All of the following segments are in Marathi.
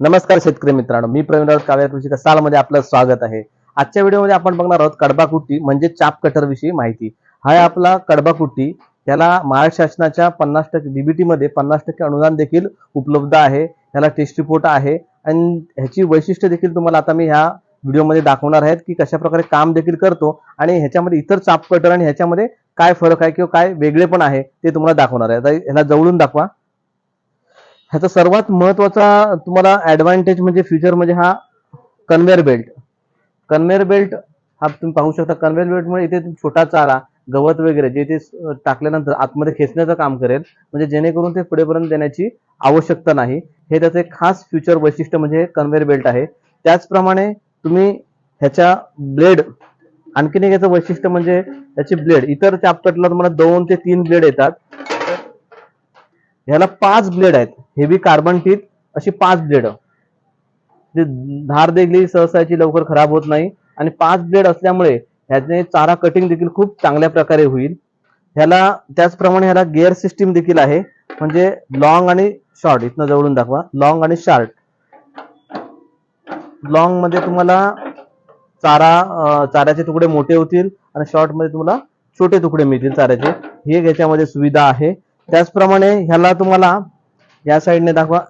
नमस्कार शेतकरी मित्रांनो मी प्रवीण काव्या कृषी सालमध्ये आपलं स्वागत आहे. आजच्या व्हिडिओमध्ये आपण बघणार आहोत कडबा कुट्टी म्हणजे चाप कटर विषयी माहिती. हा आपला कडबा कुट्टी त्याला महाराष्ट्र शासनाच्या पन्नास टक्के डीबीटीमध्ये पन्नास टक्के अनुदान देखील उपलब्ध आहे. त्याला टेस्ट रिपोर्ट आहे. आणि ह्याची वैशिष्ट्य देखील तुम्हाला आता मी ह्या व्हिडिओमध्ये दाखवणार आहेत की कशा प्रकारे काम देखील करतो आणि ह्याच्यामध्ये इतर चाप कटर आणि ह्याच्यामध्ये काय फरक आहे किंवा काय वेगळे पण आहे ते तुम्हाला दाखवणार आहे. आता ह्याला जवळून दाखवा. ह्याचा सर्वात महत्त्वाचा तुम्हाला ऍडव्हान्टेज म्हणजे फ्युचर म्हणजे हा कन्व्हेअर बेल्ट कन्व्हेअर बेल्ट हा तुम्ही पाहू शकता कन्व्हेअर बेल्टमुळे इथे छोटा चारा गवत वगैरे जे ते टाकल्यानंतर आतमध्ये खेचण्याचं काम करेल. म्हणजे जेणेकरून ते पुढेपर्यंत देण्याची आवश्यकता नाही. हे त्याचं एक खास फ्युचर वैशिष्ट्य म्हणजे कन्व्हेअर बेल्ट आहे. त्याचप्रमाणे तुम्ही ह्याच्या ब्लेड आणखीन एक याचं वैशिष्ट्य म्हणजे त्याची ब्लेड इतर चापकटला तुम्हाला दोन ते तीन ब्लेड येतात. ह्याला पाच ब्लेड आहेत. हेवी कार्बन टीथ अशी पाच ब्लेड जे धार देखील सहसा लवकर खराब होत नाही. आणि पाच ब्लेड असल्यामुळे ह्याचे चारा कटिंग देखील खूप चांगल्या प्रकारे होईल. ह्याला त्याचप्रमाणे ह्याला गिअर सिस्टीम देखील आहे. म्हणजे लॉंग आणि शॉर्ट इथनं जवळून दाखवा. लॉंग आणि शॉर्ट लॉंगमध्ये तुम्हाला चारा चाऱ्याचे तुकडे मोठे होतील आणि शॉर्टमध्ये तुम्हाला छोटे तुकडे मिळतील चाऱ्याचे. हे याच्यामध्ये सुविधा आहे. त्याचप्रमाणे ह्याला तुम्हाला या साईडने दाखवा.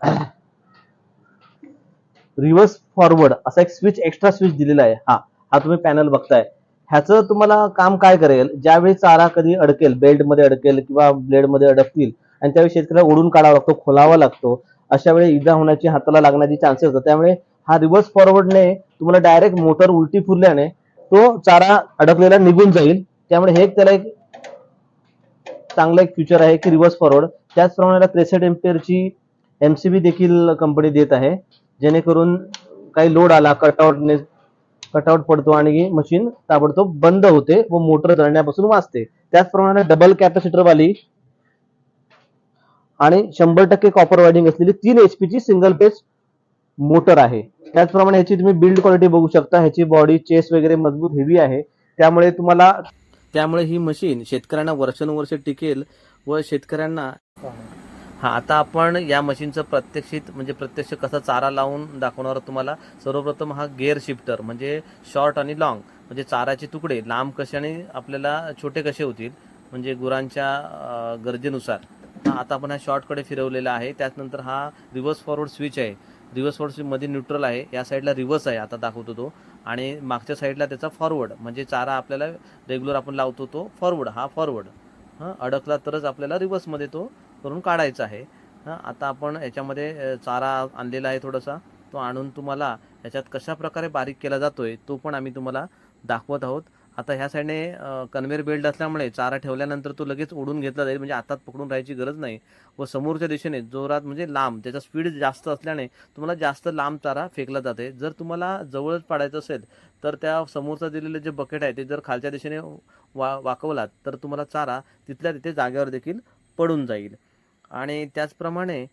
रिव्हर्स फॉरवर्ड असा एक स्विच एक्स्ट्रा स्विच दिलेला आहे. हा हा तुम्ही पॅनल बघताय. ह्याचं तुम्हाला काम काय करेल? ज्यावेळी चारा कधी अडकेल बेल्टमध्ये अडकेल किंवा ब्लेडमध्ये अडकतील आणि त्यावेळी शेतकऱ्याला ओढून काढावा लागतो खोलावा लागतो अशा वेळी इजा होण्याची हाताला लागण्याची चान्सेस होतात त्यामुळे हा रिव्हर्स फॉरवर्डने तुम्हाला डायरेक्ट मोटर उलटी फुरल्याने तो चारा अडकलेला निघून जाईल. त्यामुळे हे त्याला एक चांगलं एक फ्युचर आहे की रिव्हर्स फॉरवर्ड त्याचप्रमाणे त्रेसष्ट एम्पियरची एमसीबी देखील कंपनी देत आहे. जेणेकरून काही लोड आला कटआउटने कटआउट पडतो आणि मशीन ताबडतोब बंद होते व मोटर जळण्यापासून वाचते. त्याचप्रमाणे डबल कॅपॅसिटरवाली आणि शंभर टक्के कॉपर वायडिंग असलेली तीन एचपीची सिंगल पेज मोटर आहे. त्याचप्रमाणे ह्याची तुम्ही बिल्ड क्वालिटी बघू शकता. ह्याची बॉडी चेस वगैरे मजबूत हेवी आहे. त्यामुळे तुम्हाला त्यामुळे ही मशीन शेतकऱ्यांना वर्षानुवर्ष टिकेल व शेतकऱ्यांना हा आता आपण या मशीनचं प्रत्यक्षित म्हणजे प्रत्यक्ष कसा चारा लावून दाखवणार तुम्हाला? सर्वप्रथम हा गेअर शिफ्टर म्हणजे शॉर्ट आणि लॉंग म्हणजे चाराचे तुकडे लांब कसे आणि आपल्याला छोटे कसे होतील म्हणजे गुरांच्या गरजेनुसार. आता आपण हा शॉर्टकडे फिरवलेला आहे. त्याचनंतर हा रिव्हर्स फॉरवर्ड स्विच आहे. रिव्हर्स फॉरवर्ड स्विच मध्ये न्यूट्रल आहे. या साईडला रिव्हर्स आहे आता दाखवतो तो. आणि मागच्या साईडला त्याचा फॉरवर्ड म्हणजे चारा आपल्याला रेग्युलर आपण लावतो तो फॉरवर्ड हा फॉरवर्ड हां अडकला तरच आपल्याला रिव्हर्समध्ये तो करून काढायचा आहे. आता आपण याच्यामध्ये चारा आणलेला आहे थोडासा. तो आणून तुम्हाला याच्यात कशा प्रकारे बारीक केला जातोय तो पण आम्ही तुम्हाला दाखवत आहोत. आता ह्या साईडने कन्व्हेअर बेल्ट असल्यामुळे चारा ठेवल्यानंतर तो लगेच ओढून घेतला जाईल. म्हणजे हातात पकडून राहायची गरज नाही. व समोरच्या दिशेने जोरात म्हणजे लांब त्याचा स्पीड जास्त असल्याने तुम्हाला जास्त लांब चारा फेकला जाते. जर तुम्हाला जवळच पाडायचं असेल तर त्या समोरचं दिलेलं जे बकेट आहे ते जर खालच्या दिशेने वा वाकवलात तर तुम्हाला चारा तिथल्या तिथे जागेवर देखील पडून जाईल. आणि त्याचप्रमाणे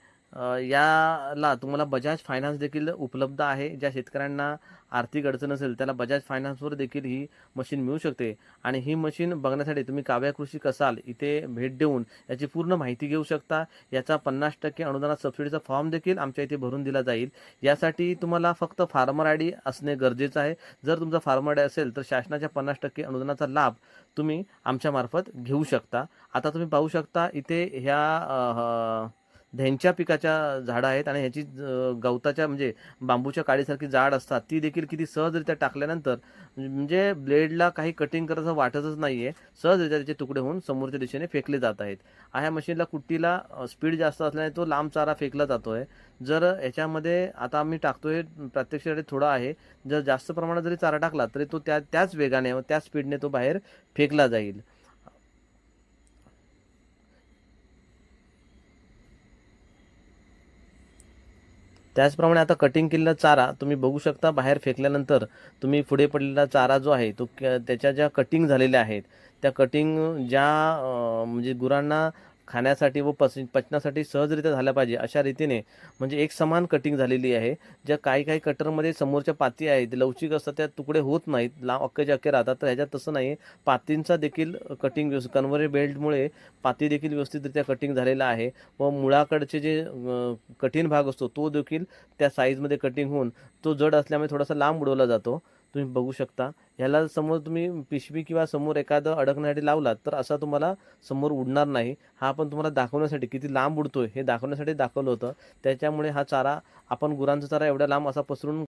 याला तुम्हाला बजाज फायनान्स देखील उपलब्ध आहे. ज्या शेतकऱ्यांना आर्थिक अडचण असेल त्याला बजाज फायनान्सवर देखील ही मशीन मिळू शकते. आणि ही मशीन बघण्यासाठी तुम्ही काव्या कृषी कसाल इथे भेट देऊन याची पूर्ण माहिती घेऊ शकता. याचा पन्नास टक्के अनुदानात सबसिडीचा फॉर्म देखील आमच्या इथे भरून दिला जाईल. यासाठी तुम्हाला फक्त फार्मर आय डी असणे गरजेचं आहे. जर तुमचा फार्मर आय डी असेल तर शासनाच्या पन्नास टक्के अनुदानाचा लाभ तुम्ही आमच्यामार्फत घेऊ शकता. आता तुम्ही पाहू शकता इथे ह्या ढेंच्या पिकाच्या झाडं आहेत आणि ह्याची गवताच्या म्हणजे बांबूच्या काडीसारखी जाड असतात ती देखील किती सहजरित्या टाकल्यानंतर म्हणजे ब्लेडला काही कटिंग करायचं वाटतच नाही आहे सहजरित्या त्याचे तुकडे होऊन समोरच्या दिशेने फेकले जात आहेत. ह्या मशीनला कुट्टीला स्पीड जास्त असल्याने तो लांब चारा फेकला जातो आहे जर ह्याच्यामध्ये आता आम्ही टाकतोय प्रत्यक्ष थोडा आहे. जर जास्त प्रमाणात जरी चारा टाकला तरी तो त्या त्याच वेगाने व त्याच स्पीडने तो बाहेर फेकला जाईल. त्याचप्रमाणे आता कटिंग केलेला चारा तुम्ही बघू शकता बाहेर फेकल्यानंतर तुम्ही पुढे पडलेला चारा जो आहे तो क- त्याच्या ज्या कटिंग झालेल्या आहेत त्या कटिंग ज्या म्हणजे गुरांना खाण्यासाठी व पच पचनासाठी सहजरित्या झाल्या पाहिजे अशा रीतीने म्हणजे एक समान कटिंग झालेली आहे. ज्या काही काही कटरमध्ये समोरच्या पाती आहेत लवचिक असतात त्या तुकडे होत नाहीत लांब अक्केचे अक्के राहतात तर ह्याच्यात तसं नाही. पातींचा देखील कटिंग व्यवस्थित कन्व्हरे बेल्टमुळे पाती देखील व्यवस्थितरित्या कटिंग झालेला आहे. व मुळाकडचे जे कठीण भाग असतो तो देखील त्या साईजमध्ये कटिंग होऊन तो जड असल्यामुळे थोडासा लांब उडवला जातो. तुम्ही बघू शकता. ह्याला समोर तुम्ही पिशवी किंवा समोर एखादं अडकण्यासाठी लावलात तर असा तुम्हाला समोर उडणार नाही. हा आपण तुम्हाला दाखवण्यासाठी किती लांब उडतोय हे दाखवण्यासाठी दाखवलं होतं. त्याच्यामुळे हा चारा आपण गुरांचा चारा एवढ्या लांब असा पसरून